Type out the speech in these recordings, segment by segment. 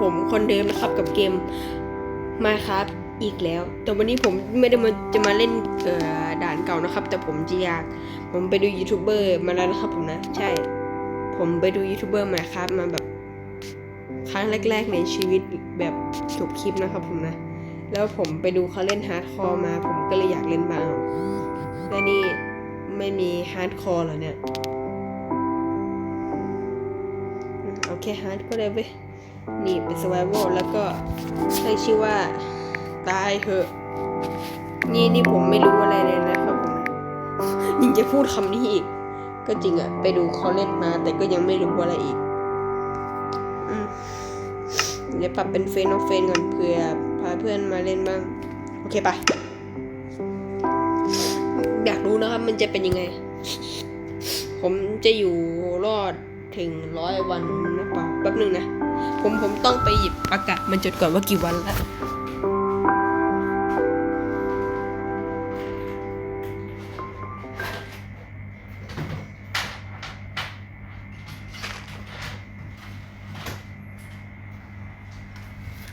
ผมคนเดิมนะครับกับเกม Minecraft อีกแล้ว แต่วันนี้ผมไม่ได้มาจะมาเล่นเอ่อด่านเก่านะครับ แต่ผมจะอยาก ผมไปดูยูทูบเบอร์มาแล้วนะครับผมนะ ใช่ ผมไปดูยูทูบเบอร์ Minecraft มาแบบครั้งแรก ๆ ในชีวิตแบบจบคลิปนะครับผมนะ แล้วผมไปดูเขาเล่นฮาร์ดคอร์มา ผมก็เลยอยากเล่นบ้างและนี่ไม่มีฮาร์ดคอร์เหรอเนี่ย โอเคฮาร์ดก็ได้เว้ นี่เป็น survival แล้วก็ให้ชื่อว่าตายเถอะ นี่นี่ผมไม่รู้อะไรเลยนะครับผมยังจะพูดคำนี้อีก ก็จริงอะไปดูเขาเล่นมา แต่ก็ยังไม่รู้อะไรอีกเดี๋ยวปรับเป็นเฟนออฟเฟนก่อนเผื่อพาเพื่อนมาเล่นบ้าง โอเคปะอยากรู้นะครับ มันจะเป็นยังไง ผมจะอยู่รอดถึงร้อยวันนะเปล่าแป๊บหนึ่งนะ ผมผมต้องไปหยิบอากาศมันจดก่อนว่ากี่วันละ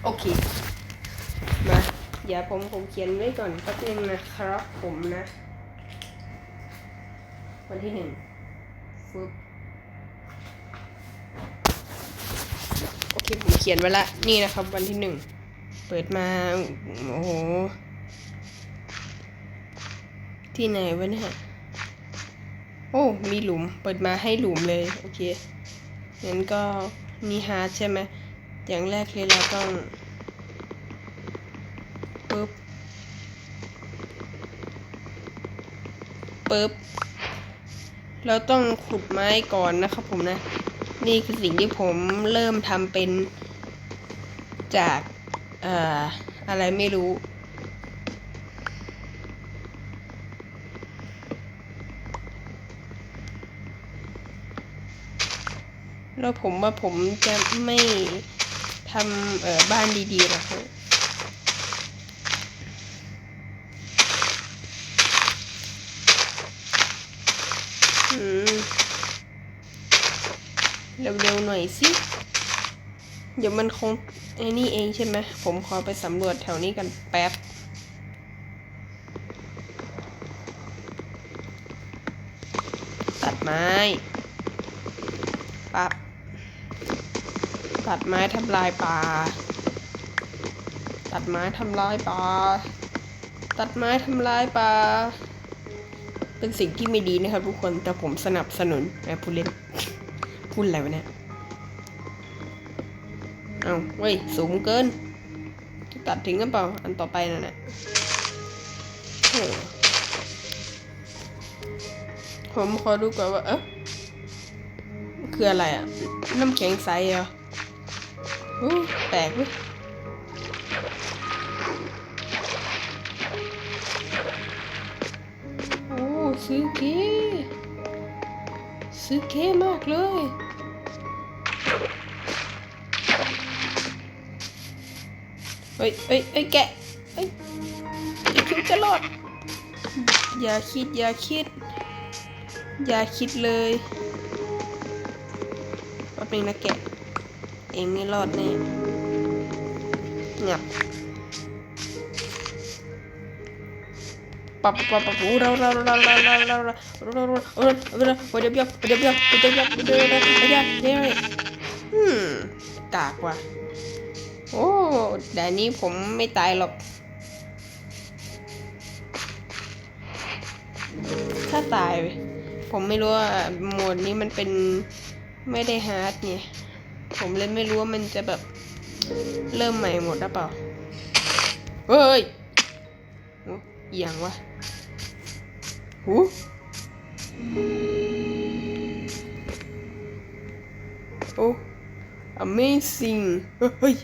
โอเค มาเดี๋ยวผมผมเขียนไว้ก่อนแป๊บนึงนะครับผมนะ วันที่หนึ่งฟึบ โอเคผมเขียนไว้ละนี่นะครับ วันที่หนึ่งเปิดมาโอ้โหที่ไหนวะเนี่ยโอ้ มีหลุมเปิดมาให้หลุมเลย โอเคงั้นก็มีฮาร์ดใช่ไหมอย่างแรกเลยเราต้องปึ๊บปึ๊บเราต้องขุดไม้ก่อนนะครับผมนะ นี่คือสิ่งที่ผมเริ่มทำเป็นจากเอ่ออะไรไม่รู้ แล้วผมว่าผมจะไม่ทำเอ่อบ้านดีๆหรอกครับ น่อยสิ เดี๋ยวมันคงไอ้นี่เองใช่ไหม ผมขอไปสำรวจแถวนี้กันแป๊บ ตัดไม้ปับตัดไม้ทำลายป่า ตัดไม้ทำลายป่า ตัดไม้ทำลายป่า เป็นสิ่งที่ไม่ดีนะครับทุกคน แต่ผมสนับสนุนไอ้ผู้เล่นพูดอะไรวะเนี่ย เอาเว้ย สูงเกิน จะตัดทิ้งกันเปล่า อันต่อไปนั่นแหละผมขอดูก่อนว่า เอ๊ะคืออะไรอะน้ำแข็งใสเหรออู้แปลกเว้ยโอ้ซื้อเก๋ซื้อเก๋มากเลย เฮ้ยเฮ้ยเฮ้ยแกะเฮ้ยอย่าคิดจะรอด อย่าคิด อย่าคิด อย่าคิดเลยว่าเป็นงนะแกะ เองไม่รอดแน่เงับปับปับปับอู้เราเราเราเราเราเราเราเราเราเราเราเราเดี๋ยวเดี๋ยวเดี๋ยวเดี๋ยวเดี๋ยวเดี๋ยวเดี๋ยวเดี๋ยวเดี๋ยวเดี๋ยวเดี๋ยวอืมกากว่ะ โอ้แต่นนี้ผมไม่ตายหรอก ถ้าตาย ผมไม่รู้ว่าโหมดนี้มันเป็นไม่ได้ฮาร์ดไงผมเลยไม่รู้ว่ามันจะแบบเริ่มใหม่หมดหรือเปล่า เฮ้ยโอ้เอียงวะหูโอ้ amazing เฮ้ย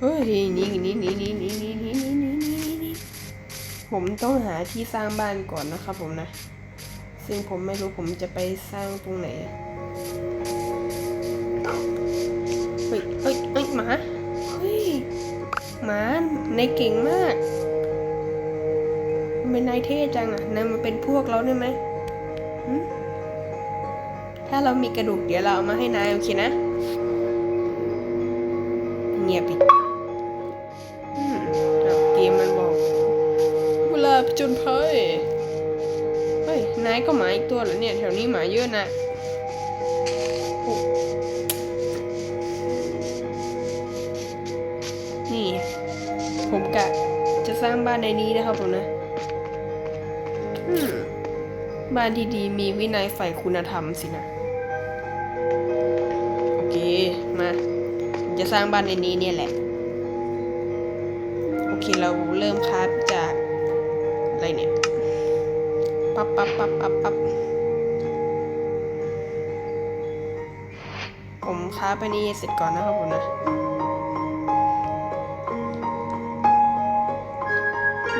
เฮ้ยนี่นี่นี่นี่นี่นี่นี่นี่นี่นี่นี่ผมต้องหาที่สร้างบ้านก่อนนะครับผมนะ ซึ่งผมไม่รู้ผมจะไปสร้างตรงไหนเฮ้ยเฮ้ยเฮ้ยหมาเฮ้ยหมาในายเก่งมากทำไมนายเท่จังอะนายมาเป็นพวกเราได้ไหมถ้าเรามีกระดูกเดี๋ยวเราเอามาให้นายโอเคนะ เงียบอีายก็หมาอีกตัวเหรอเนี่ย แถวนี้หมาเยอะนะโอ้นี่ ผมกะจะสร้างบ้านในนี้นะครับผมนะอืมบ้านที่ดีมีวินัยใฝ่คุณธรรมสินะ โอเค มา จะสร้างบ้านในนี้เนี่ยแหละ โอเคเราเริ่มคราฟจากอะไรเนี่ย ปั๊บปั๊บปั๊บปั๊บปั๊บผมคราไปนี่เสร็จก่อนนะครับผมนะ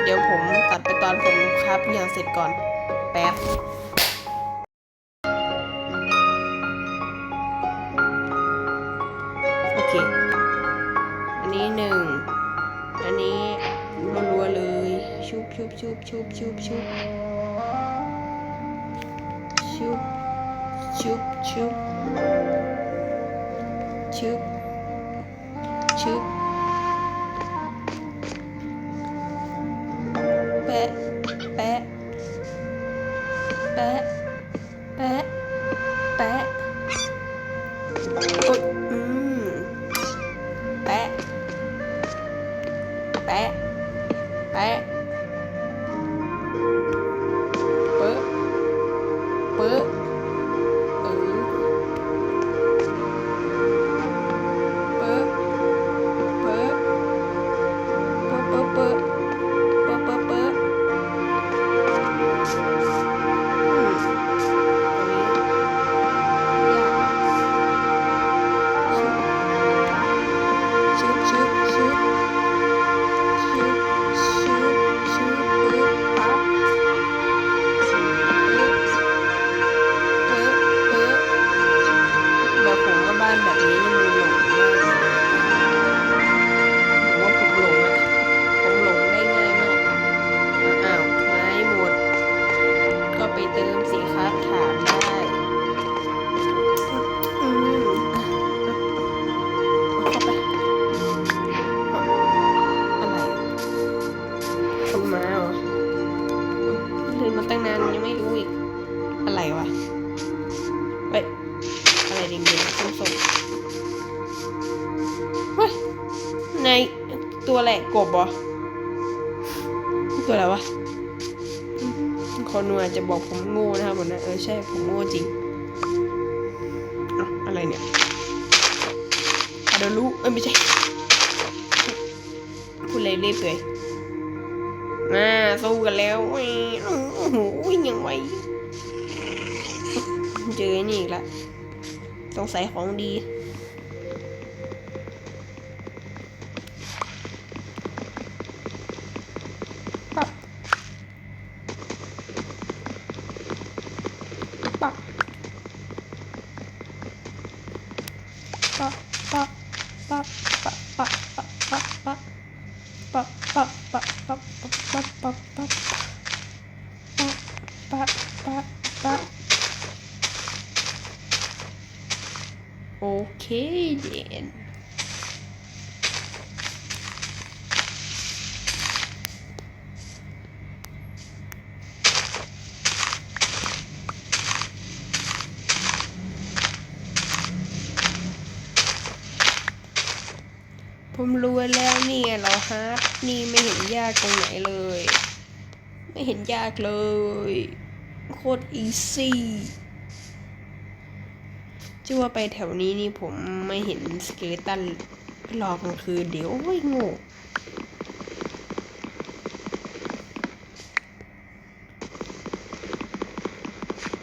เดี๋ยวผมตัดไปตอนผมคราฟอย่างเสร็จก่อน แป๊บโอเค อันนี้หนึ่ง อันนี้รัวๆเลย ชุบชุบชุบชุบชุบชุบ chup chup chup chup chup บอตัวอะไรวะคนนูอาจจะบอกผมโง่นะครับผมนะเออใช่ผมโง่จริงเอ้าอะไรเนี่ยอาเดลูเอ้ยไม่ใช่พูดอะไรเรื่อยเปื่อยมาสู้กันแล้วโอ้โหยังไงเจอนี่อีกละต้องใส่ของดี มรวยแล้วเนี่ยเหราฮาร์ดนี่ไม่เห็นยากตรงไหนเลย ไม่เห็นยากเลย โคตรอีซี่จะว่าไปแถวนี้นี่ผมไม่เห็นสเกเลตันรอกลางคืนเดี๋ยวโอ้ยโง่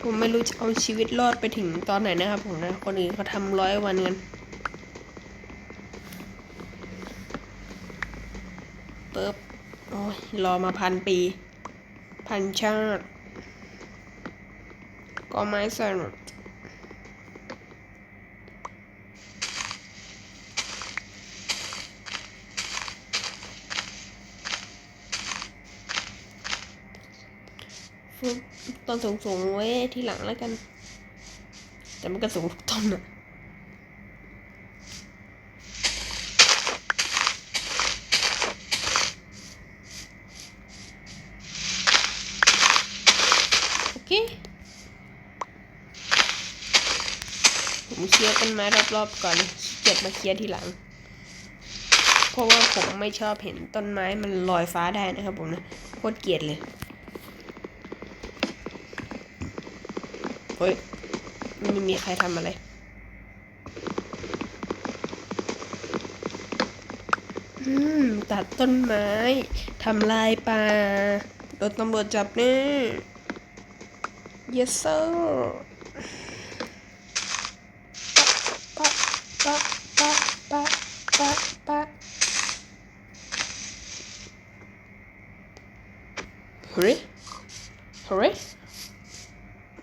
ผมไม่รู้จะเอาชีวิตรอดไปถึงตอนไหนนะครับผมนะ คนอื่นเขาทำร้อยวันกัน ปึ๊บโอ้ยรอมาพันปี พันชาติ ก็ไม่สนุกตอนสูงๆไว้ที่หลังแล้วกัน แต่มันก็สูงทุกต้นอะ ลียร์ต้นไม้รอบๆก่อนเกียจมาเคลียร์ทีหลัง เพราะว่าผมไม่ชอบเห็นต้นไม้มันลอยฟ้าได้นะครับผมนะโคตรเกลียดเลยเฮ้ยไม่มีใครทำอะไรอืมตัดต้นไม้ทำลายป่าโดนตำรวจจับแน่ yes sir ปะปะปะปะปะปะ เฮ้ยเฮ้ย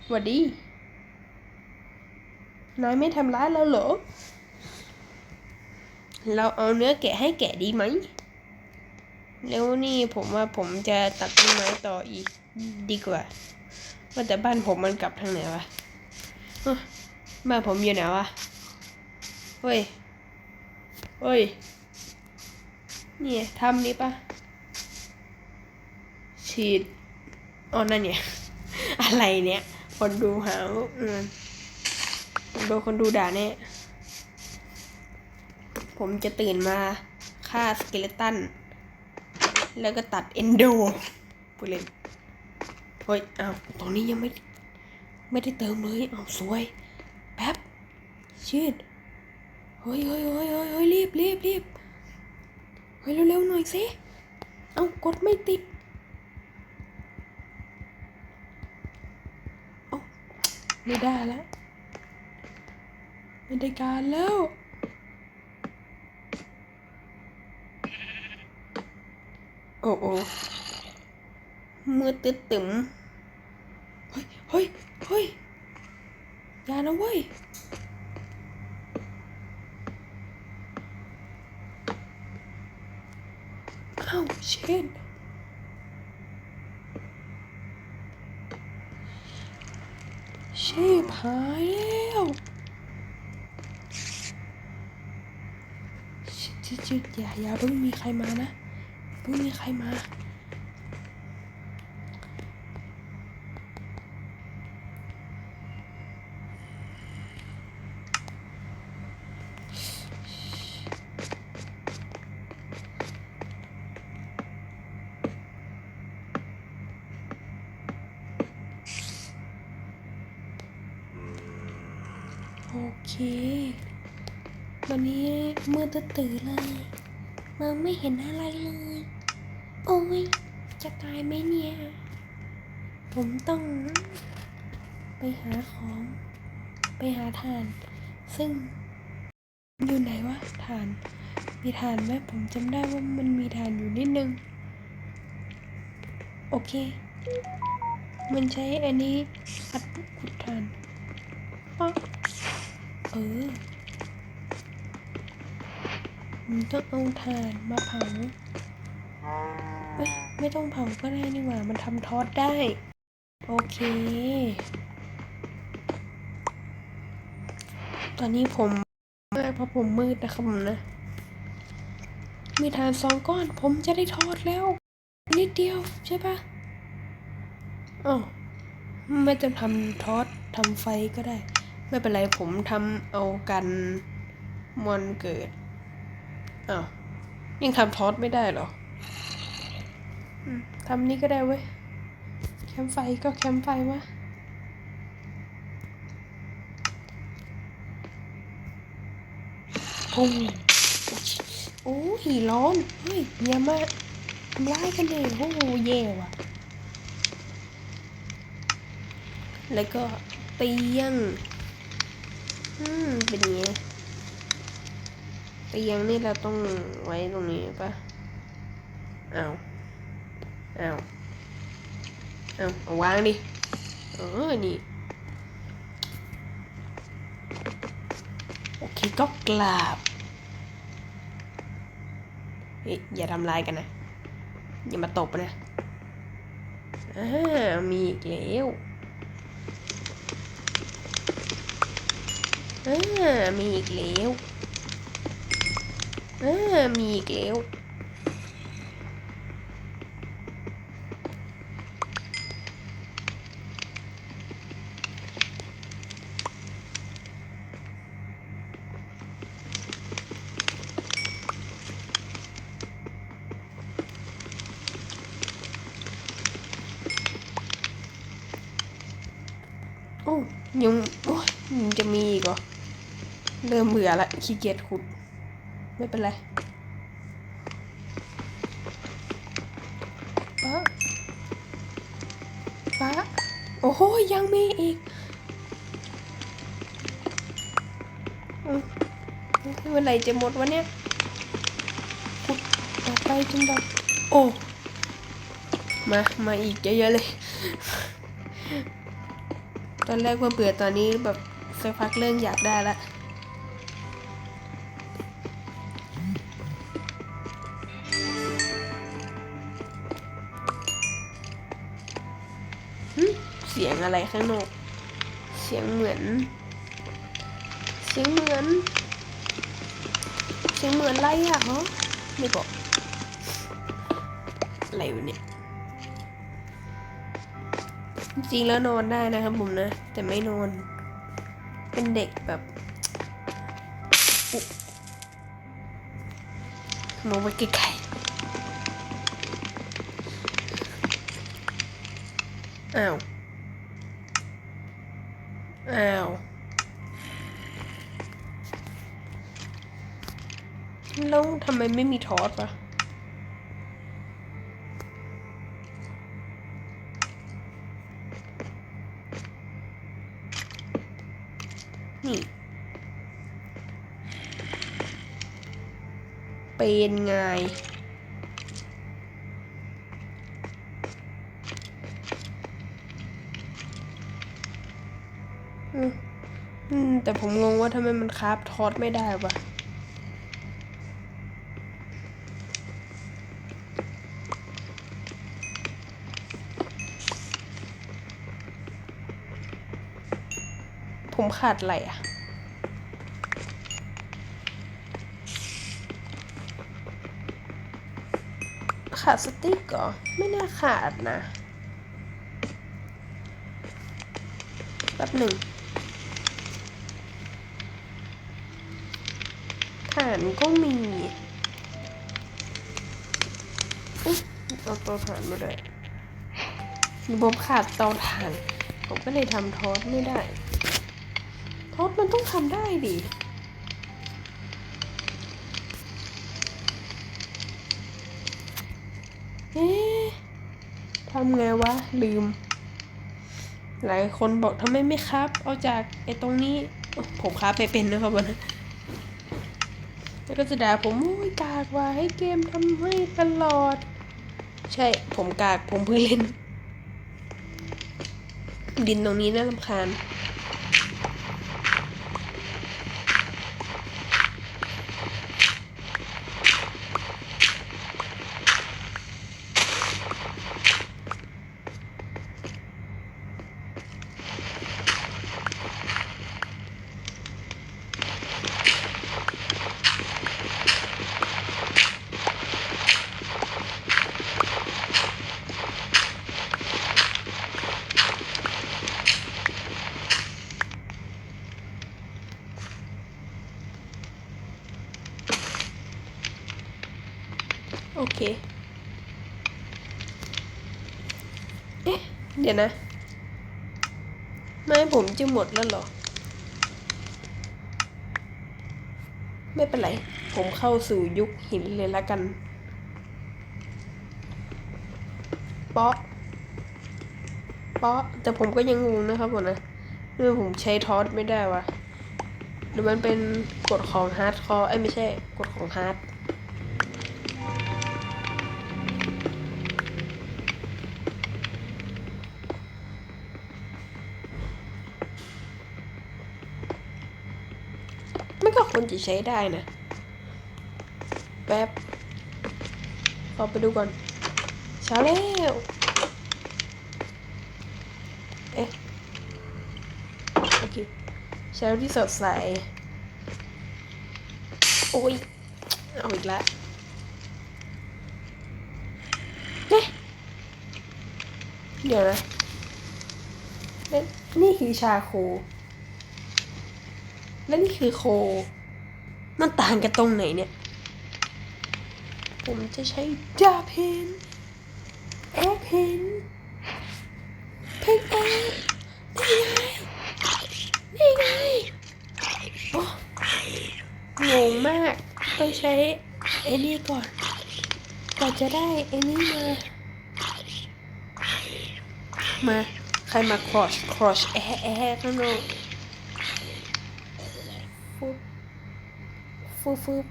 หวัดดี นายไม่ทำร้ายเราเหรอ เราเอาเนื้อแกะให้แกะดีไหม แล้วนี่ผมว่าผมจะตัดต้นไม้ต่ออีกดีกว่า ว่าแต่บ้านผมมันกลับทางไหนวะบ้านผมอยู่ไหนวะ เฮ้ย เฮ้ย นี่ทำนี้ปะ ฉีดอ๋อนั่นเนี่ย อะไรเนี่ย คนดูหาอืมโดนคนดูด่าแน่ผมจะตื่นมาฆ่าสเกเลตัน แล้วก็ตัดเอนโดไปเลยเฮ้ยอ้าวตรงนี้ยังไม่ ไม่ได้เติมเลยอ้าวสวย แป๊บชิดเฮ้ยเฮ้ยเฮ้ยเฮ้ยเฮ้ยรีบรีบรีบเฮ้ยเร็วๆหน่อยสิ เอ้ากดไม่ติด ไม่ได้แล้วไม่ได้การแล้วโอ้โอ้มือตึ๊ดตึมเฮ้ยเฮ้ยเฮ้ยอย่านะเว้ยอ้าวเช็ด ชฟหายแล้วชิดๆอย่าอย่าเพิ่งมีใครมานะเพิ่งมีใครมา โอเค วันนี้มือตื่นเลยมองไม่เห็นอะไรเลย โอ้ย จะตายไหมเนี่ย ผมต้อง ไปหาของ ไปหาทาน ซึ่ง อยู่ไหนวะทาน มีทานไหมผมจำได้ว่ามันมีทานอยู่นิดนึง โอเค มันใช้อันนี้อัดขุดทานป๊อก เออมันต้องเอาถ่านมาเผาเอ้ยไม่ต้องเผาก็ได้นี่หว่า มันทำทอดได้ โอเค ตอนนี้ผมมากเพราะผมมืดนะครับผมนะ มีถ่านสองก้อน ผมจะได้ทอดแล้ว นิดเดียวใช่ปะอ๋อไม่จะทำทอดทำไฟก็ได้ ไม่เป็นไรผมทำเอากันมอนเกิดอ้าวยังทำทอดไม่ได้เหรอทำนี่ก็ได้เว้ย แคมป์ไฟก็แคมป์ไฟวะปุ้งโอ้หีร้อน เฮ้ยอย่ามากทำร้ายกันเลยโอ้โหแย่ว่ะ แล้วก็เตียง อืม เป็นอย่างงี้เตียงนี่เราต้องไว้ตรงนี้ปะเอาเอาเอาเอาวางดิ เออ นี่ โอเคก็กราบเฮ้ยอย่าทำลายกันนะ อย่ามาตบนะอ่ามีอีกแล้ว อ่ามีอีกแล้วอ่ามีอีกแล้ว อละขี้เกียจขุด ไม่เป็นไรป้าป้าโอ้โหยังมีอีกอืมเมื่อไหร่จะหมดวะเนี่ยขุดต่อไปจนแบบโอ้มา มาอีกเยอะๆเลย ตอนแรกว่าเบื่อตอนนี้แบบสักพักเริ่มอยากได้ละ อะไรข้างนอก เสียงเหมือน เสียงเหมือน เสียงเหมือนอะไรอะฮะไม่บอกอะไรวะเนี่ย จริงแล้วนอนได้นะครับผมนะ แต่ไม่นอน เป็นเด็กแบบอุ๊มองไปไกลๆอ้าว อ้าวแล้วทำไมไม่มีทอสวะนี่ เป็นไง แต่ผมงงว่าทำไมมันคราฟทอดไม่ได้วะผมขาดอะไรอะขาดสติ๊กเหรอ ไม่น่าขาดนะ แป๊บหนึ่งานก็มีอุ๊ยเอาเตาถ่านมาด้วยมีผมขาดเตาถ่าน ผมก็เลยทำทอสไม่ได้ ทอสมันต้องทำได้ดิเอ๊ะทำไงวะ ลืม หลายคนบอกทำไมไม่ครับ เอาจากไอ้ตรงนี้ ผมครับไปเป็นนะครับวันนั้น แล้วก็จะด่าผมโอ้ยกากว่าให้เกมทำให้ตลอด ใช่ผมกากผมเพิ่งเล่น ดินตรงนี้น่ารำคาญ โอเค เอ๊ะ เดี๋ยวนะ ไม้ผมจะหมดแล้วเหรอ ไม่เป็นไร ผมเข้าสู่ยุคหินเลยละกันเปาะเปาะแต่ผมก็ยังงงนะครับผมนะเรื่องผมใช้ทอสไม่ได้วะหรือมันเป็นกฎของฮาร์ดคอร์ไอ้ไม่ใช่กฎของฮาร์ด มันก็ควรจะใช้ได้นะ แป๊บขอไปดูก่อนเช้าแล้ว เอ๊ะ โอเค เช้าที่สดใส โอ้ย เอาอีกแล้วเอ๊ะเดี๋ยวนะนี่นี่คือชาโค และนี่คือโค มันต่างกันตรงไหนเนี่ย ผมจะใช้ดาเพนแอเพนเพนแอร์ได้ไง นี่ไงโอ้งงมาก ต้องใช้ไอ้นี่ก่อนกว่าจะได้ไอ้นี่มา มา ใครมา cross cross แอะแอะข้างนอก ฟุบฟุบ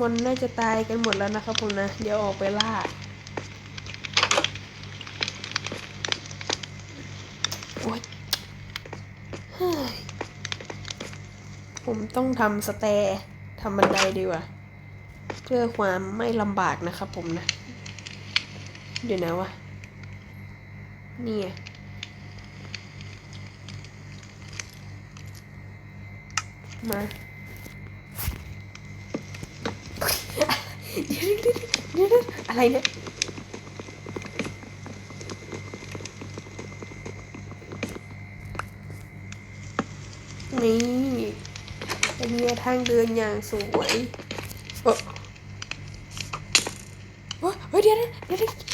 มันน่าจะตายกันหมดแล้วนะครับผมนะ เดี๋ยวออกไปล่า โอ๊ยเฮ้ยผมต้องทำสแตร์ทำบันไดดีกว่า เพื่อความไม่ลำบากนะครับผมนะ เดี๋ยวนะวะ นี่ไงมา เดี๋ยวเดี๋ยวเดี๋ยวอะไรเนี่ยนี่เป็นไงทางเดินอย่างสวยเออเฮ้ยเฮ้ยเดี๋ยวเดี๋ยว